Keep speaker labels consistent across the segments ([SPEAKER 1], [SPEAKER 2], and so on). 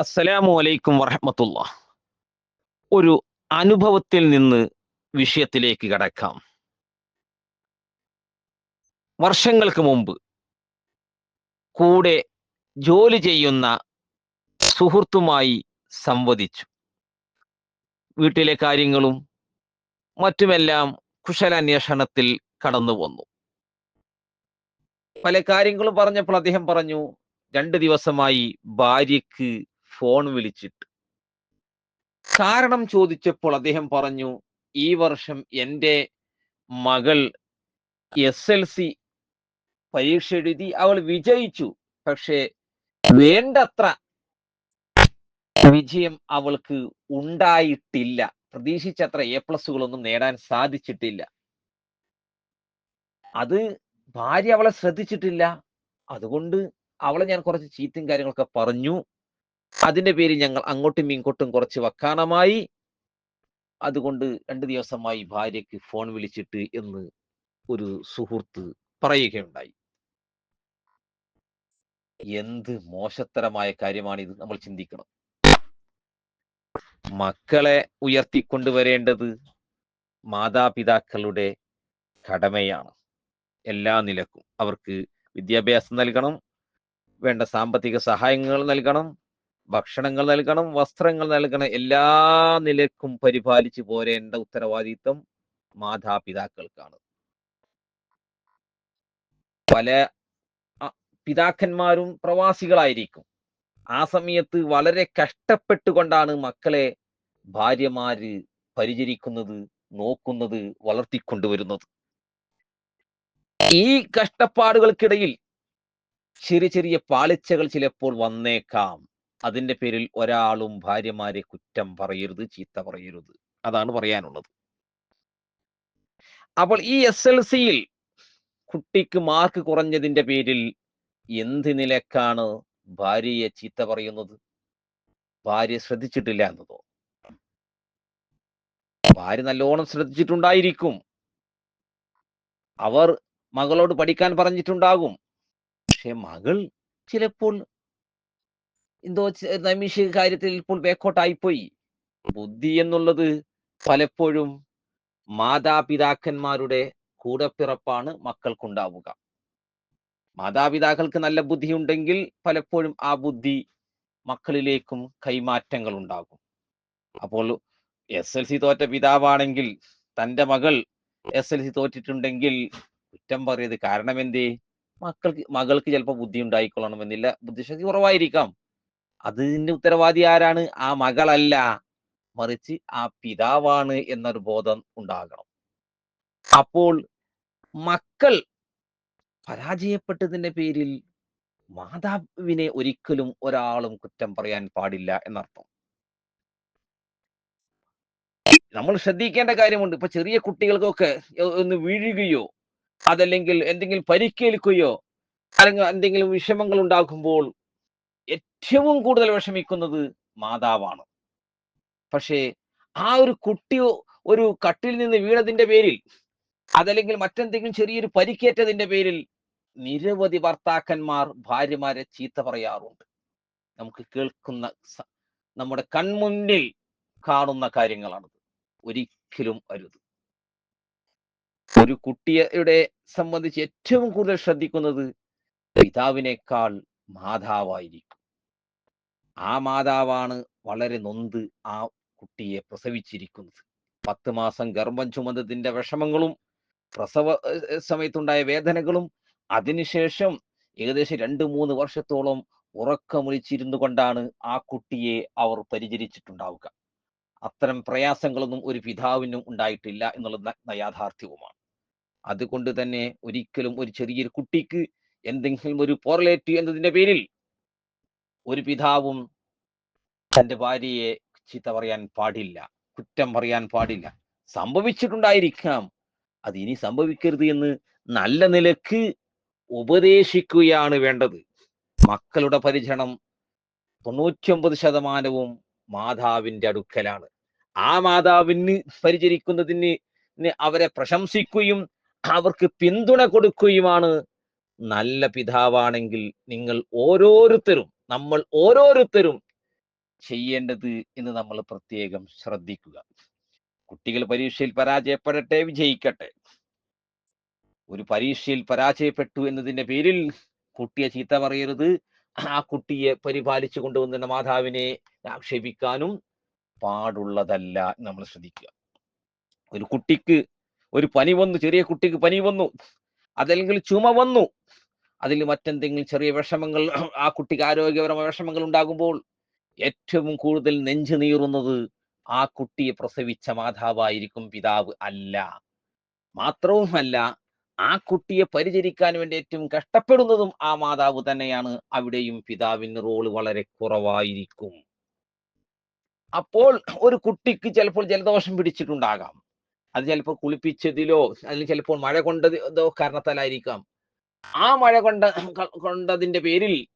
[SPEAKER 1] അസ്സലാമു അലൈക്കും വറഹമത്തുള്ള. ഒരു അനുഭവത്തിൽ നിന്ന് വിഷയത്തിലേക്ക് കടക്കാം. വർഷങ്ങൾക്ക് മുമ്പ് കൂടെ ജോലി ചെയ്യുന്ന സുഹൃത്തുമായി സംവദിച്ചു. വീട്ടിലെ കാര്യങ്ങളും മറ്റുമെല്ലാം കുശലാന്വേഷണത്തിൽ കടന്നു വന്നു. പല കാര്യങ്ങളും പറഞ്ഞപ്പോൾ അദ്ദേഹം പറഞ്ഞു രണ്ട് ദിവസമായി ഭാര്യക്ക് ഫോൺ വിളിച്ചിട്ട്. കാരണം ചോദിച്ചപ്പോൾ അദ്ദേഹം പറഞ്ഞു ഈ വർഷം എന്റെ മകൾ എസ് എൽ സി പരീക്ഷ എഴുതി അവൾ വിജയിച്ചു. പക്ഷേ വേണ്ടത്ര വിജയം അവൾക്ക് ഉണ്ടായിട്ടില്ല. പ്രതീക്ഷിച്ചത്ര എ പ്ലസുകളൊന്നും നേടാൻ സാധിച്ചിട്ടില്ല. അത് ഭാര്യ അവളെ ശ്രദ്ധിച്ചിട്ടില്ല. അതുകൊണ്ട് അവളെ ഞാൻ കുറച്ച് ചീത്തയും കാര്യങ്ങളൊക്കെ പറഞ്ഞു. അതിന്റെ പേരിൽ ഞങ്ങൾ അങ്ങോട്ടും ഇങ്ങോട്ടും കുറച്ച് വക്കാനമായി. അതുകൊണ്ട് രണ്ട് ദിവസമായി ഭാര്യയ്ക്ക് ഫോൺ വിളിച്ചിട്ട് എന്ന് ഒരു സുഹൃത്ത് പറയുകയുണ്ടായി. എന്ത് മോശത്തരമായ കാര്യമാണിത് നമ്മൾ ചിന്തിക്കണം. മക്കളെ ഉയർത്തിക്കൊണ്ടുവരേണ്ടത് മാതാപിതാക്കളുടെ കടമയാണ്. എല്ലാ നിലക്കും അവർക്ക് വിദ്യാഭ്യാസം നൽകണം. വേണ്ട സാമ്പത്തിക സഹായങ്ങൾ നൽകണം. ഭക്ഷണങ്ങൾ നൽകണം വസ്ത്രങ്ങൾ നൽകണം എല്ലാ നിലക്കും പരിപാലിച്ചു പോരേണ്ട ഉത്തരവാദിത്വം മാതാപിതാക്കൾക്കാണ്. പല പിതാക്കന്മാരും പ്രവാസികളായിരിക്കും. ആ സമയത്ത് വളരെ കഷ്ടപ്പെട്ടുകൊണ്ടാണ് മക്കളെ ഭാര്യമാര് പരിചരിക്കുന്നത് നോക്കുന്നത് വളർത്തിക്കൊണ്ടുവരുന്നത്. ഈ കഷ്ടപ്പാടുകൾക്കിടയിൽ ചെറിയ ചെറിയ പാളിച്ചകൾ ചിലപ്പോൾ വന്നേക്കാം. അതിന്റെ പേരിൽ ഒരാളും ഭാര്യമാരെ കുറ്റം പറയരുത് ചീത്ത പറയരുത്. അതാണ് പറയാനുള്ളത്. അപ്പോൾ ഈ എസ് എൽ സിയിൽ കുട്ടിക്ക് മാർക്ക് കുറഞ്ഞതിന്റെ പേരിൽ എന്ത് നിലക്കാണ് ഭാര്യയെ ചീത്ത പറയുന്നത്? ഭാര്യ ശ്രദ്ധിച്ചിട്ടില്ല എന്നതോ? ഭാര്യ നല്ലോണം ശ്രദ്ധിച്ചിട്ടുണ്ടായിരിക്കും. അവർ മകളോട് പഠിക്കാൻ പറഞ്ഞിട്ടുണ്ടാകും. പക്ഷെ മകൾ ചിലപ്പോൾ എന്തോ നൈമിഷിക കാര്യത്തിൽ ഇപ്പോൾ ബേക്കോട്ടായിപ്പോയി ബുദ്ധി എന്നുള്ളത് പലപ്പോഴും മാതാപിതാക്കന്മാരുടെ കൂടപ്പിറപ്പാണ് മക്കൾക്കുണ്ടാവുക. മാതാപിതാക്കൾക്ക് നല്ല ബുദ്ധി ഉണ്ടെങ്കിൽ പലപ്പോഴും ആ ബുദ്ധി മക്കളിലേക്കും കൈമാറ്റങ്ങൾ ഉണ്ടാകും അപ്പോൾ എസ് എൽ സി തോറ്റ പിതാവാണെങ്കിൽ തന്റെ മകൾ എസ് എൽ സി തോറ്റിട്ടുണ്ടെങ്കിൽ കുറ്റം പറയത് കാരണം എന്തേ മക്കൾക്ക് മകൾക്ക് ചിലപ്പോൾ ബുദ്ധി ഉണ്ടായിക്കൊള്ളണമെന്നില്ല. ബുദ്ധിശക്തി കുറവായിരിക്കാം. അതിന്റെ ഉത്തരവാദി ആരാണ്? ആ മകളല്ല. മറിച്ച് ആ പിതാവാണ് എന്നൊരു ബോധം ഉണ്ടാകണം. അപ്പോൾ മക്കൾ പരാജയപ്പെട്ടതിന്റെ പേരിൽ മാതാവിനെ ഒരിക്കലും ഒരാളും കുറ്റം പറയാൻ പാടില്ല എന്നർത്ഥം. നമ്മൾ ശ്രദ്ധിക്കേണ്ട കാര്യമുണ്ട്. ഇപ്പൊ ചെറിയ കുട്ടികൾക്കൊക്കെ ഒന്ന് വീഴുകയോ അതല്ലെങ്കിൽ എന്തെങ്കിലും പരിക്കേൽക്കുകയോ അല്ലെങ്കിൽ എന്തെങ്കിലും വിഷമങ്ങൾ ഉണ്ടാകുമ്പോൾ ഏറ്റവും കൂടുതൽ വിഷമിക്കുന്നത് മാതാവാണ്. പക്ഷേ ആ ഒരു കുട്ടി ഒരു കട്ടിൽ നിന്ന് വീണതിന്റെ പേരിൽ അതല്ലെങ്കിൽ മറ്റെന്തെങ്കിലും ചെറിയൊരു പരിക്കേറ്റതിന്റെ പേരിൽ നിരവധി ഭർത്താക്കന്മാർ ഭാര്യമാരെ ചീത്ത പറയാറുണ്ട്. നമുക്ക് കേൾക്കുന്ന നമ്മുടെ കൺമുന്നിൽ കാണുന്ന കാര്യങ്ങളാണത്. ഒരിക്കലും അരുത്. ഒരു കുട്ടിയുടെ സംബന്ധിച്ച് ഏറ്റവും കൂടുതൽ ശ്രദ്ധിക്കുന്നത് പിതാവിനേക്കാൾ മാതാവായിരിക്കും. ആ മാതാവാണ് വളരെ നൊന്ത് ആ കുട്ടിയെ പ്രസവിച്ചിരിക്കുന്നത്. പത്ത് മാസം ഗർഭം ചുമന്നതിന്റെ വിഷമങ്ങളും പ്രസവ സമയത്തുണ്ടായ വേദനകളും അതിനുശേഷം ഏകദേശം രണ്ട് മൂന്ന് വർഷത്തോളം ഉറക്കമൊളിച്ചിരുന്നു കൊണ്ടാണ് ആ കുട്ടിയെ അവർ പരിചരിച്ചിട്ടുണ്ടാവുക. അത്തരം പ്രയാസങ്ങളൊന്നും ഒരു പിതാവിനും ഉണ്ടായിട്ടില്ല എന്നുള്ളത് ന- യാഥാർത്ഥ്യവുമാണ്. അതുകൊണ്ട് തന്നെ ഒരിക്കലും ഒരു ചെറിയൊരു കുട്ടിക്ക് എന്തെങ്കിലും ഒരു പോറലേറ്റ് എന്നതിന്റെ പേരിൽ ഒരു പിതാവും തന്റെ ഭാര്യയെ ചീത്ത പറയാൻ പാടില്ല കുറ്റം പറയാൻ പാടില്ല. സംഭവിച്ചിട്ടുണ്ടായിരിക്കാം. അത് ഇനി സംഭവിക്കരുത് എന്ന് നല്ല നിലയ്ക്ക് ഉപദേശിക്കുകയാണ് വേണ്ടത്. മക്കളുടെ പരിചരണം തൊണ്ണൂറ്റിയൊമ്പത് ശതമാനവും മാതാവിന്റെ അടുക്കലാണ്. ആ മാതാവിന് പരിചരിക്കുന്നതിന് അവരെ പ്രശംസിക്കുകയും അവർക്ക് പിന്തുണ കൊടുക്കുകയുമാണ് നല്ല പിതാവാണെങ്കിൽ നിങ്ങൾ ഓരോരുത്തരും നമ്മൾ ഓരോരുത്തരും ചെയ്യേണ്ടത് എന്ന് നമ്മൾ പ്രത്യേകം ശ്രദ്ധിക്കുക. കുട്ടികൾ പരീക്ഷയിൽ പരാജയപ്പെടട്ടെ വിജയിക്കട്ടെ. ഒരു പരീക്ഷയിൽ പരാജയപ്പെട്ടു എന്നതിന്റെ പേരിൽ കുട്ടിയെ ചീത്ത പറയരുത്. ആ കുട്ടിയെ പരിപാലിച്ചു കൊണ്ടുവന്ന മാതാവിനെ ആക്ഷേപിക്കാനും പാടുള്ളതല്ല നമ്മൾ ശ്രദ്ധിക്കുക. ഒരു കുട്ടിക്ക് ഒരു പനി വന്നു ചെറിയ കുട്ടിക്ക് പനി വന്നു അതല്ലെങ്കിൽ ചുമ വന്നു. അതിൽ മറ്റെന്തെങ്കിലും ചെറിയ വിഷമങ്ങൾ ആ കുട്ടിക്ക് ആരോഗ്യപരമായ വിഷമങ്ങൾ ഉണ്ടാകുമ്പോൾ ഏറ്റവും കൂടുതൽ നെഞ്ചു നീറുന്നത് ആ കുട്ടിയെ പ്രസവിച്ച മാതാവായിരിക്കും പിതാവ് അല്ല. മാത്രവുമല്ല ആ കുട്ടിയെ പരിചരിക്കാൻ വേണ്ടി ഏറ്റവും കഷ്ടപ്പെടുന്നതും ആ മാതാവ് തന്നെയാണ്. അവിടെയും പിതാവിന് റോൾ വളരെ കുറവായിരിക്കും. അപ്പോൾ ഒരു കുട്ടിക്ക് ചിലപ്പോൾ ജലദോഷം പിടിച്ചിട്ടുണ്ടാകാം. അത് ചിലപ്പോൾ കുളിപ്പിച്ചതിലോ അല്ലെങ്കിൽ ചിലപ്പോൾ മഴ കൊണ്ടതോ കാരണത്താലായിരിക്കാം. ആ മഴ കൊണ്ട കൊണ്ടതിന്റെ പേരിൽ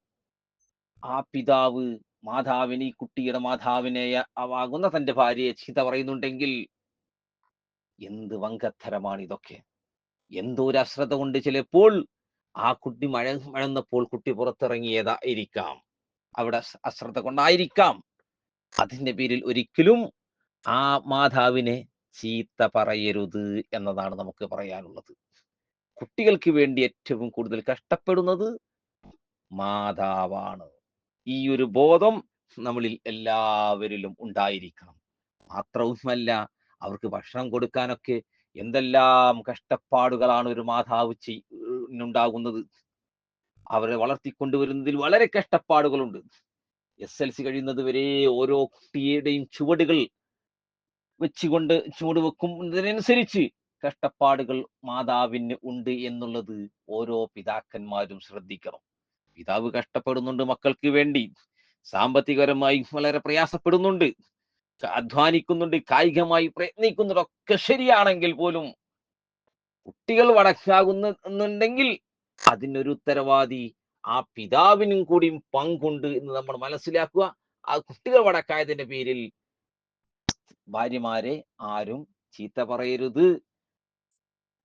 [SPEAKER 1] ആ പിതാവ് മാതാവിന് ഈ കുട്ടിയുടെ മാതാവിനെ ആകുന്ന തന്റെ ഭാര്യയെ ചീത്ത പറയുന്നുണ്ടെങ്കിൽ എന്ത് വങ്കത്തരമാണ് ഇതൊക്കെ. എന്തോ ഒരു അശ്രദ്ധ കൊണ്ട് ചിലപ്പോൾ ആ കുട്ടി മഴ മഴന്നപ്പോൾ കുട്ടി പുറത്തിറങ്ങിയതായിരിക്കാം. അവിടെ അശ്രദ്ധ കൊണ്ടായിരിക്കാം. അതിന്റെ പേരിൽ ഒരിക്കലും ആ മാതാവിനെ ചീത്ത പറയരുത് എന്നതാണ് നമുക്ക് പറയാനുള്ളത്. കുട്ടികൾക്ക് വേണ്ടി ഏറ്റവും കൂടുതൽ കഷ്ടപ്പെടുന്നത് മാതാവാണ്. ഈ ഒരു ബോധം നമ്മളിൽ എല്ലാവരിലും ഉണ്ടായിരിക്കണം. മാത്രവുമല്ല അവർക്ക് ഭക്ഷണം കൊടുക്കാനൊക്കെ എന്തെല്ലാം കഷ്ടപ്പാടുകളാണ് ഒരു മാതാവ് ചെയ്യുന്നുണ്ടാകുന്നത് അവരെ വളർത്തിക്കൊണ്ടുവരുന്നതിൽ വളരെ കഷ്ടപ്പാടുകളുണ്ട്. എസ് എൽ സി കഴിയുന്നത് വരെ ഓരോ കുട്ടിയുടെയും ചുവടുകൾ വെച്ചുകൊണ്ട് ചൂട് വെക്കുന്നതിനനുസരിച്ച് കഷ്ടപ്പാടുകൾ മാതാവിന് ഉണ്ട് എന്നുള്ളത് ഓരോ പിതാക്കന്മാരും ശ്രദ്ധിക്കണം. പിതാവ് കഷ്ടപ്പെടുന്നുണ്ട് മക്കൾക്ക് വേണ്ടി. സാമ്പത്തികപരമായി വളരെ പ്രയാസപ്പെടുന്നുണ്ട്. അധ്വാനിക്കുന്നുണ്ട് കായികമായി പ്രയത്നിക്കുന്നുണ്ടൊക്കെ ശരിയാണെങ്കിൽ പോലും കുട്ടികൾ വടക്കാകുന്നുണ്ടെങ്കിൽ അതിനൊരു ഉത്തരവാദി ആ പിതാവിനും കൂടിയും പങ്കുണ്ട് എന്ന് നമ്മൾ മനസ്സിലാക്കുക. ആ കുട്ടികൾ വടക്കായതിന്റെ പേരിൽ ഭാര്യമാരെ ആരും ചീത്ത പറയരുത്.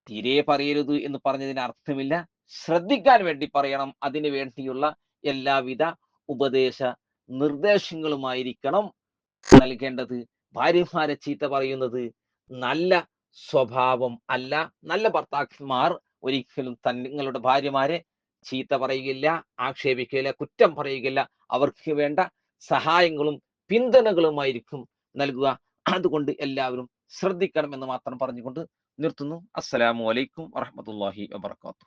[SPEAKER 1] തീരെ പറയരുത് എന്ന് പറഞ്ഞതിന് അർത്ഥമില്ല. ശ്രദ്ധിക്കാൻ വേണ്ടി പറയണം. അതിനു വേണ്ടിയുള്ള എല്ലാവിധ ഉപദേശ നിർദ്ദേശങ്ങളുമായിരിക്കണം നൽകേണ്ടത്. ഭാര്യമാരെ ചീത്ത പറയുന്നത് നല്ല സ്വഭാവം അല്ല. നല്ല ഭർത്താക്കന്മാർ ഒരിക്കലും തങ്ങളുടെ ഭാര്യമാരെ ചീത്ത പറയുകയില്ല ആക്ഷേപിക്കുകയില്ല കുറ്റം പറയുകയില്ല. അവർക്ക് വേണ്ട സഹായങ്ങളും പിന്തുണകളുമായിരിക്കും നൽകുക. അതുകൊണ്ട് എല്ലാവരും ശ്രദ്ധിക്കണം എന്ന് മാത്രം പറഞ്ഞുകൊണ്ട് നിർത്തുന്നു. അസ്സലാമു അലൈക്കും വറഹമത്തല്ലാഹി വബർക്കാത്തു